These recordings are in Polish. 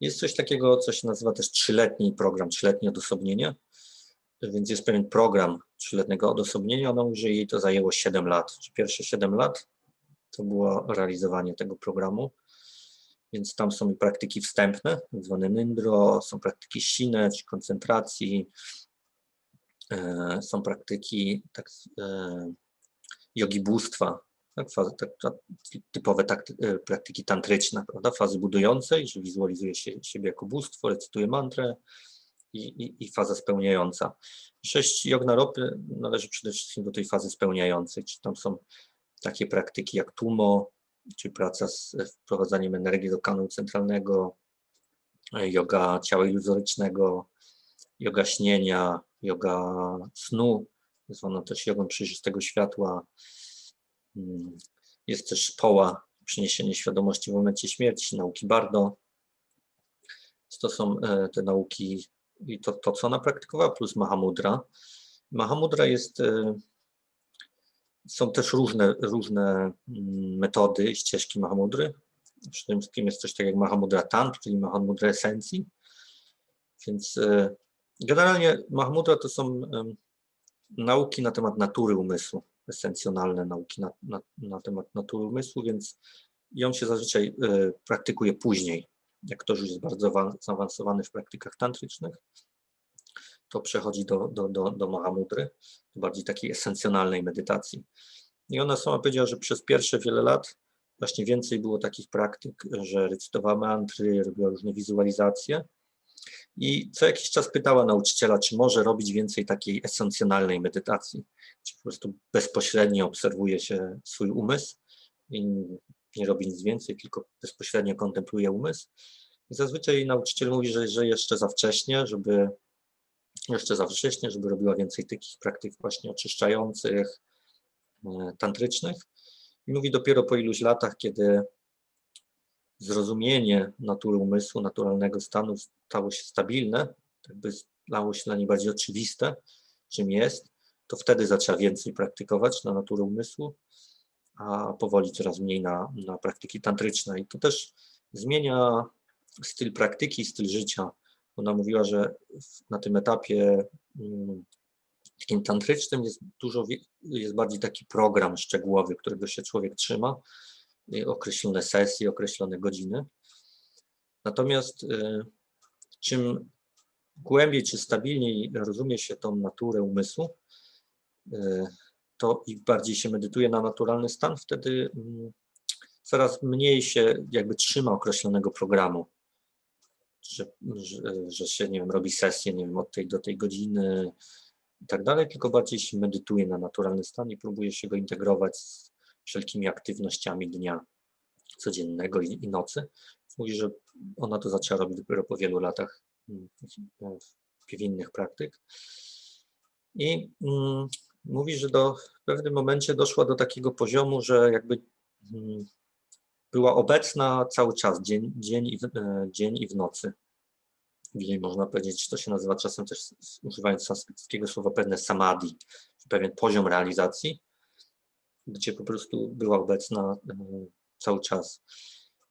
Jest coś takiego, co się nazywa też trzyletni program, trzyletnie odosobnienie, więc jest pewien program trzyletniego odosobnienia. Mówi, że jej to zajęło 7 lat. Pierwsze 7 lat to było realizowanie tego programu. Więc tam są praktyki wstępne, tak zwane NINDRO, są praktyki SINE, czy koncentracji, e, są praktyki tak, e, jogi bóstwa, fazy, tak, tak, typowe tak, e, praktyki tantryczne, prawda, fazy budującej, że wizualizuje się siebie jako bóstwo, recytuje mantrę i, i, i faza spełniająca. Sześć jognaropy należy przede wszystkim do tej fazy spełniającej, czy tam są takie praktyki jak tumo, czy praca z wprowadzaniem energii do kanału centralnego, yoga ciała iluzorycznego, yoga śnienia, yoga snu, zwana też jogą przejrzystego światła. Mm, jest też poła, przyniesienie świadomości w momencie śmierci, nauki Bardo. To są e, te nauki i to, to co ona praktykowała, plus Mahamudra. Mahamudra jest e, są też różne, różne mm, metody i ścieżki Mahamudry. Przede wszystkim jest coś takiego jak Mahamudra Tant, czyli Mahamudra esencji. Więc e, generalnie Mahamudra to są nauki na temat natury umysłu, esencjonalne nauki na, na, na temat natury umysłu, więc ją się zazwyczaj e, praktykuje później, jak ktoś już jest bardzo zaawansowany w praktykach tantrycznych to przechodzi do, do, do, do Mahamudry, do bardziej takiej esencjonalnej medytacji. I ona sama powiedziała, że przez pierwsze wiele lat właśnie więcej było takich praktyk, że recytowała mantry, robiła różne wizualizacje i co jakiś czas pytała nauczyciela, czy może robić więcej takiej esencjonalnej medytacji, czy po prostu bezpośrednio obserwuje się swój umysł i nie robi nic więcej, tylko bezpośrednio kontempluje umysł. I zazwyczaj nauczyciel mówi, że, że jeszcze za wcześnie, żeby jeszcze za wcześnie, żeby robiła więcej takich praktyk właśnie oczyszczających, e, tantrycznych. I mówi dopiero po iluś latach, kiedy zrozumienie natury umysłu, naturalnego stanu stało się stabilne, jakby stało się dla niej bardziej oczywiste, czym jest, to wtedy zaczęła więcej praktykować na naturę umysłu, a powoli coraz mniej na, na praktyki tantryczne. I to też zmienia styl praktyki, styl życia. Ona mówiła, że na tym etapie mm, takim tantrycznym jest dużo, jest bardziej taki program szczegółowy, którego się człowiek trzyma, określone sesje, określone godziny. Natomiast y, czym głębiej czy stabilniej rozumie się tą naturę umysłu, y, to i bardziej się medytuje na naturalny stan, wtedy mm, coraz mniej się jakby trzyma określonego programu że, że, że się, nie wiem, robi sesję, nie wiem, od tej do tej godziny i tak dalej, tylko bardziej się medytuje na naturalny stan i próbuje się go integrować z wszelkimi aktywnościami dnia codziennego i, i nocy. Mówi, że ona to zaczęła robić dopiero po wielu latach mm, innych praktyk. I mm, mówi, że do, w pewnym momencie doszła do takiego poziomu, że jakby mm, była obecna cały czas, dzień, dzień, i, w, e, dzień i w nocy. I można powiedzieć, to się nazywa czasem też, używając sanskryckiego słowa, pewne samadhi, pewien poziom realizacji, gdzie po prostu była obecna e, cały czas.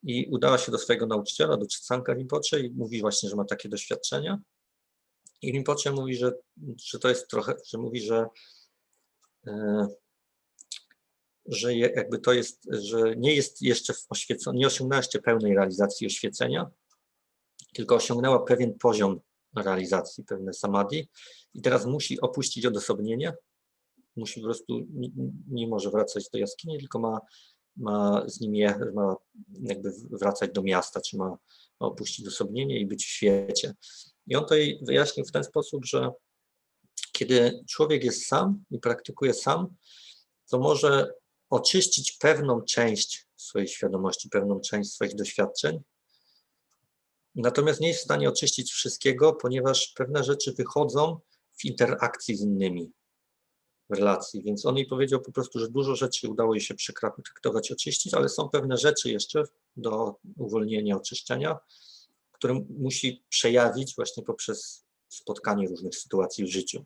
I udała się do swojego nauczyciela, do Czycanka Rinpoche i mówi właśnie, że ma takie doświadczenia. I Rinpoche mówi, że, że to jest trochę, że mówi, że e, że jakby to jest, że nie jest jeszcze oświecona, nie osiągnęła jeszcze pełnej realizacji oświecenia, tylko osiągnęła pewien poziom realizacji, pewne samadhi i teraz musi opuścić odosobnienie, musi po prostu, nie, nie może wracać do jaskini, tylko ma, ma z nim je, ma jakby wracać do miasta, czy ma, opuścić odosobnienie i być w świecie. I on to jej wyjaśnił w ten sposób, że kiedy człowiek jest sam i praktykuje sam, to może oczyścić pewną część swojej świadomości, pewną część swoich doświadczeń. Natomiast nie jest w stanie oczyścić wszystkiego, ponieważ pewne rzeczy wychodzą w interakcji z innymi relacji. Więc on jej powiedział po prostu, że dużo rzeczy udało jej się przetraktować, oczyścić, ale są pewne rzeczy jeszcze do uwolnienia, oczyszczenia, które musi przejawić właśnie poprzez spotkanie różnych sytuacji w życiu.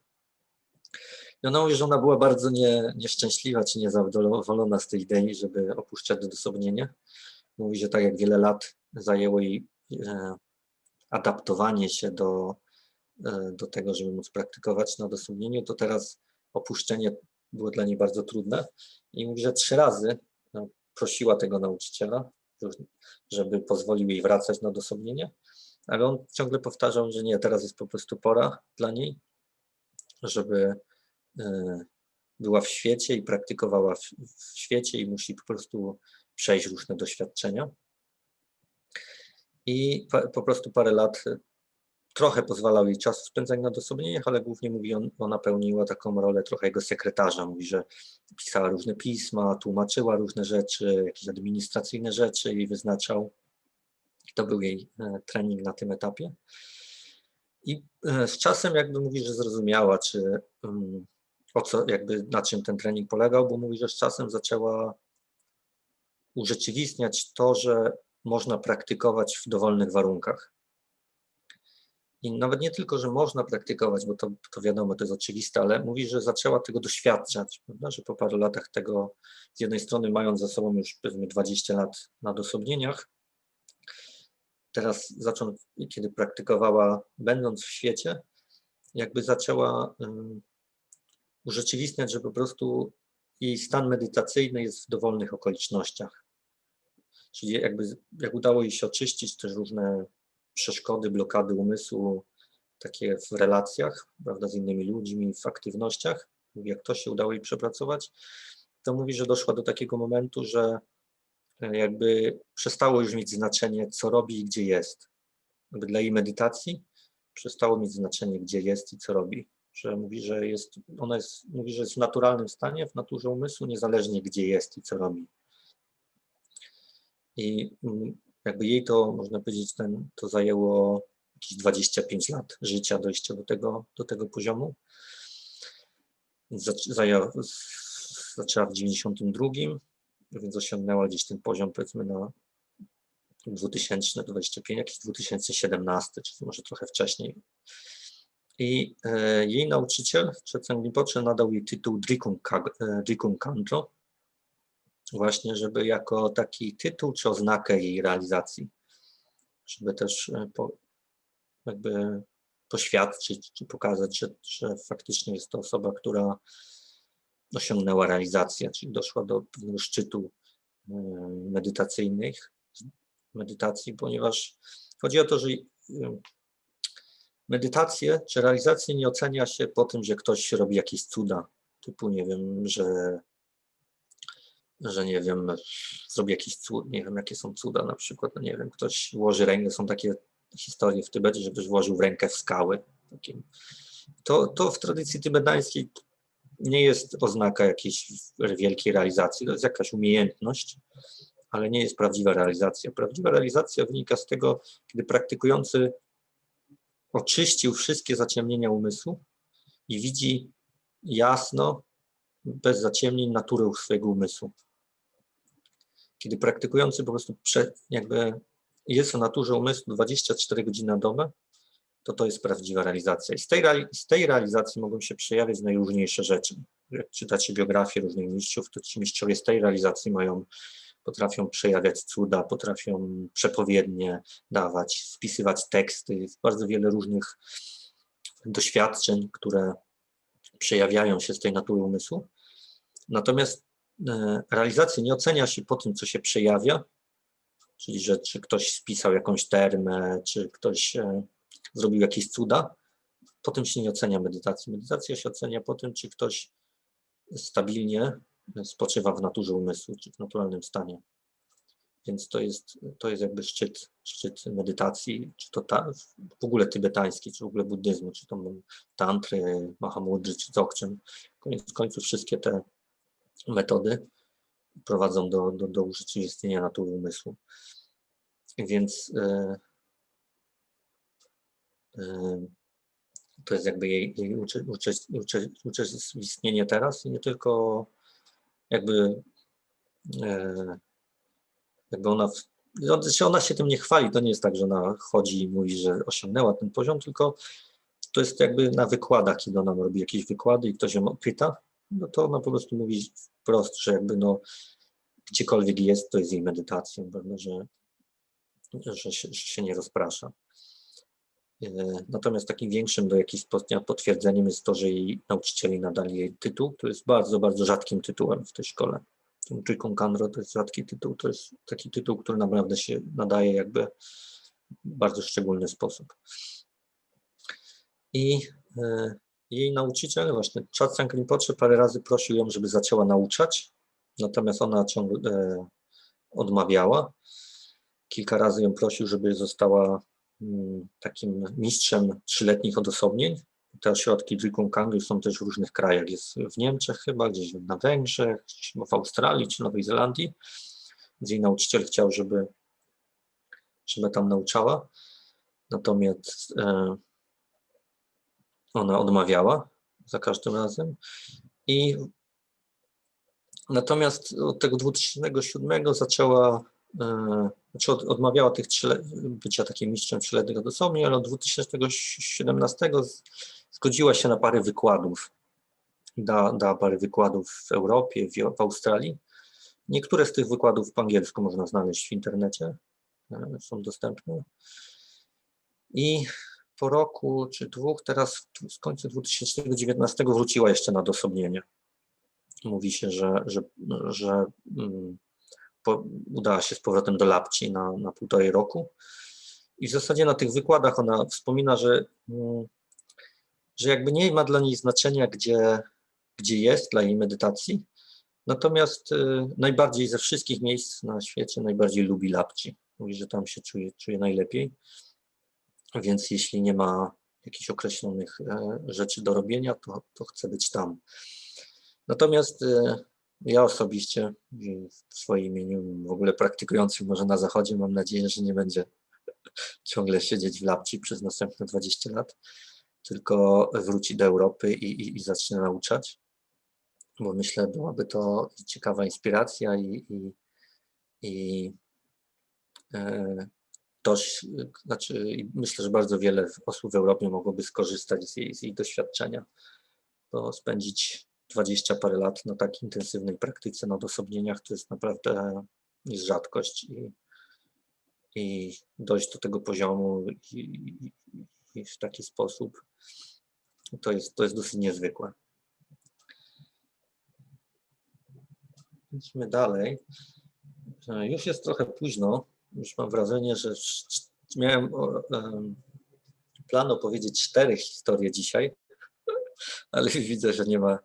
I ona mówi, że ona była bardzo nie, nieszczęśliwa czy niezadowolona z tej idei, żeby opuszczać odosobnienie. Mówi, że tak jak wiele lat zajęło jej e, adaptowanie się do, e, do tego, żeby móc praktykować na odosobnieniu, to teraz opuszczenie było dla niej bardzo trudne i mówi, że trzy razy no, prosiła tego nauczyciela, żeby pozwolił jej wracać na odosobnienie, ale on ciągle powtarzał, że nie, teraz jest po prostu pora dla niej, żeby e, była w świecie i praktykowała w świecie i musi po prostu przejść różne doświadczenia. I po prostu parę lat trochę pozwalał jej czas spędzać na odosobnieniach, ale głównie mówi, on, ona pełniła taką rolę trochę jego sekretarza. Mówi, że pisała różne pisma, tłumaczyła różne rzeczy, jakieś administracyjne rzeczy i wyznaczał. To był jej e, trening na tym etapie. I e, z czasem jakby mówi, że zrozumiała, czy um, o co, jakby na czym ten trening polegał, bo mówi, że z czasem zaczęła urzeczywistniać to, że można praktykować w dowolnych warunkach. I nawet nie tylko, że można praktykować, bo to, to wiadomo, to jest oczywiste, ale mówi, że zaczęła tego doświadczać, prawda? że po paru latach tego, z jednej strony mając za sobą już powiedzmy 20 lat na odosobnieniach, teraz zaczął, kiedy praktykowała, będąc w świecie, jakby zaczęła um, urzeczywistniać, że po prostu jej stan medytacyjny jest w dowolnych okolicznościach. Czyli jakby jak udało jej się oczyścić też różne przeszkody, blokady umysłu, takie w relacjach, prawda, z innymi ludźmi, w aktywnościach, jak to się udało jej przepracować, to mówi, że doszła do takiego momentu, że e, jakby przestało już mieć znaczenie, co robi i gdzie jest. Jakby dla jej medytacji przestało mieć znaczenie, gdzie jest i co robi. Że mówi, że jest, ona jest, mówi, że jest w naturalnym stanie, w naturze umysłu, niezależnie gdzie jest i co robi. I mm, jakby jej to, można powiedzieć, ten, to zajęło jakieś 25 lat życia dojścia do tego, do tego poziomu. Zajęła, zaczęła w 92, więc osiągnęła gdzieś ten poziom powiedzmy na 2025, jakiś 2017, czy może trochę wcześniej. I e, jej nauczyciel, Rinpoche, nadał jej tytuł Drikung, e, Kanjo, właśnie, żeby jako taki tytuł czy oznakę jej realizacji, żeby też e, po, jakby poświadczyć czy pokazać, że, że faktycznie jest to osoba, która osiągnęła realizację, czyli doszła do pewnego szczytu e, medytacyjnych, medytacji, ponieważ chodzi o to, że e, medytację czy realizację nie ocenia się po tym, że ktoś robi jakieś cuda, typu nie wiem, że że nie wiem, zrobi jakiś cud, nie wiem jakie są cuda, na przykład, no nie wiem, ktoś włoży rękę, są takie historie w Tybecie, że ktoś włożył rękę w skały. Takim. To, to w tradycji tybetańskiej nie jest oznaka jakiejś wielkiej realizacji, to jest jakaś umiejętność, ale nie jest prawdziwa realizacja. Prawdziwa realizacja wynika z tego, kiedy praktykujący oczyścił wszystkie zaciemnienia umysłu i widzi jasno, bez zaciemnień, naturę swojego umysłu kiedy praktykujący po prostu prze, jakby jest w naturze umysłu 24 godziny na dobę, to to jest prawdziwa realizacja. I z tej, z tej realizacji mogą się przejawiać najróżniejsze rzeczy. Jak czytacie biografię różnych mistrzów, to ci mistrzowie z tej realizacji mają, potrafią przejawiać cuda, potrafią przepowiednie dawać, spisywać teksty, jest bardzo wiele różnych doświadczeń, które przejawiają się z tej natury umysłu. Natomiast E, realizacji nie ocenia się po tym, co się przejawia, czyli że czy ktoś spisał jakąś termę, czy ktoś e, zrobił jakieś cuda, po tym się nie ocenia medytacji. Medytacja się ocenia po tym, czy ktoś stabilnie spoczywa w naturze umysłu, czy w naturalnym stanie. Więc to jest, to jest jakby szczyt, szczyt medytacji, czy to ta, w ogóle tybetański, czy w ogóle buddyzmu, czy to tantry, mahamudry, czy dzogchen. Koniec końców wszystkie te metody prowadzą do, do, do urzeczywistnienia natury umysłu. Więc e, e, to jest jakby jej, jej teraz i nie tylko jakby e, jakby ona, znaczy ona się tym nie chwali, to nie jest tak, że ona chodzi i mówi, że osiągnęła ten poziom, tylko to jest jakby na wykładach, kiedy ona robi jakieś wykłady i ktoś ją pyta, no to ona po prostu mówi wprost, że jakby no gdziekolwiek jest, to jest jej medytacją, prawda, że, że, się, że się nie rozprasza. E, Natomiast takim większym do jakiejś stopnia potwierdzeniem jest to, że jej nauczycieli nadali jej tytuł, który jest bardzo, bardzo rzadkim tytułem w tej szkole. Chikung Kanro to jest rzadki tytuł, to jest taki tytuł, który naprawdę się nadaje jakby w bardzo szczególny sposób. I e, jej nauczyciel, właśnie Chatsang Rinpoche parę razy prosił ją, żeby zaczęła nauczać, natomiast ona ciągle e, odmawiała. Kilka razy ją prosił, żeby została mm, takim mistrzem trzyletnich odosobnień. Te ośrodki Drikung Kangi są też w różnych krajach. Jest w Niemczech chyba, gdzieś na Węgrzech, w Australii czy Nowej Zelandii. Więc jej nauczyciel chciał, żeby, żeby tam nauczała. Natomiast e, ona odmawiała za każdym razem. I natomiast od tego 2007 zaczęła, e, znaczy od, odmawiała tych trzyle, bycia takim mistrzem trzyletnich odosobnień, ale od 2017 z- zgodziła się na parę wykładów. Da, dała parę wykładów w Europie, w, w Australii. Niektóre z tych wykładów po angielsku można znaleźć w internecie, e, są dostępne. I po roku czy dwóch, teraz z końca 2019 wróciła jeszcze na odosobnienie. Mówi się, że, że, że mm, po, udała się z powrotem do Lapci na, na półtorej roku. I w zasadzie na tych wykładach ona wspomina, że, mm, że jakby nie ma dla niej znaczenia, gdzie, gdzie jest dla jej medytacji. Natomiast y, najbardziej ze wszystkich miejsc na świecie najbardziej lubi Lapci. Mówi, że tam się czuje, czuje najlepiej. Więc jeśli nie ma jakichś określonych e, rzeczy do robienia, to, to chce być tam. Natomiast e, ja osobiście w swoim imieniu, w ogóle praktykującym może na zachodzie, mam nadzieję, że nie będzie ciągle siedzieć w Lapci przez następne 20 lat, tylko wróci do Europy i, i, i zacznie nauczać, bo myślę, byłaby to ciekawa inspiracja i, i, i e, dość, znaczy myślę, że bardzo wiele osób w Europie mogłoby skorzystać z jej, z jej doświadczenia, bo spędzić 20 parę lat na tak intensywnej praktyce na odosobnieniach to jest naprawdę jest rzadkość i, i dojść do tego poziomu i, i, i w taki sposób to jest, to jest dosyć niezwykłe. Idźmy dalej. Już jest trochę późno. Już mam wrażenie, że miałem plan opowiedzieć cztery historie dzisiaj, ale widzę, że nie ma,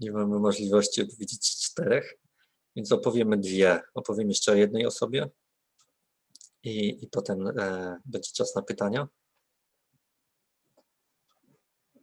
nie mamy możliwości opowiedzieć czterech, więc opowiemy dwie. Opowiem jeszcze o jednej osobie i, i potem e, będzie czas na pytania.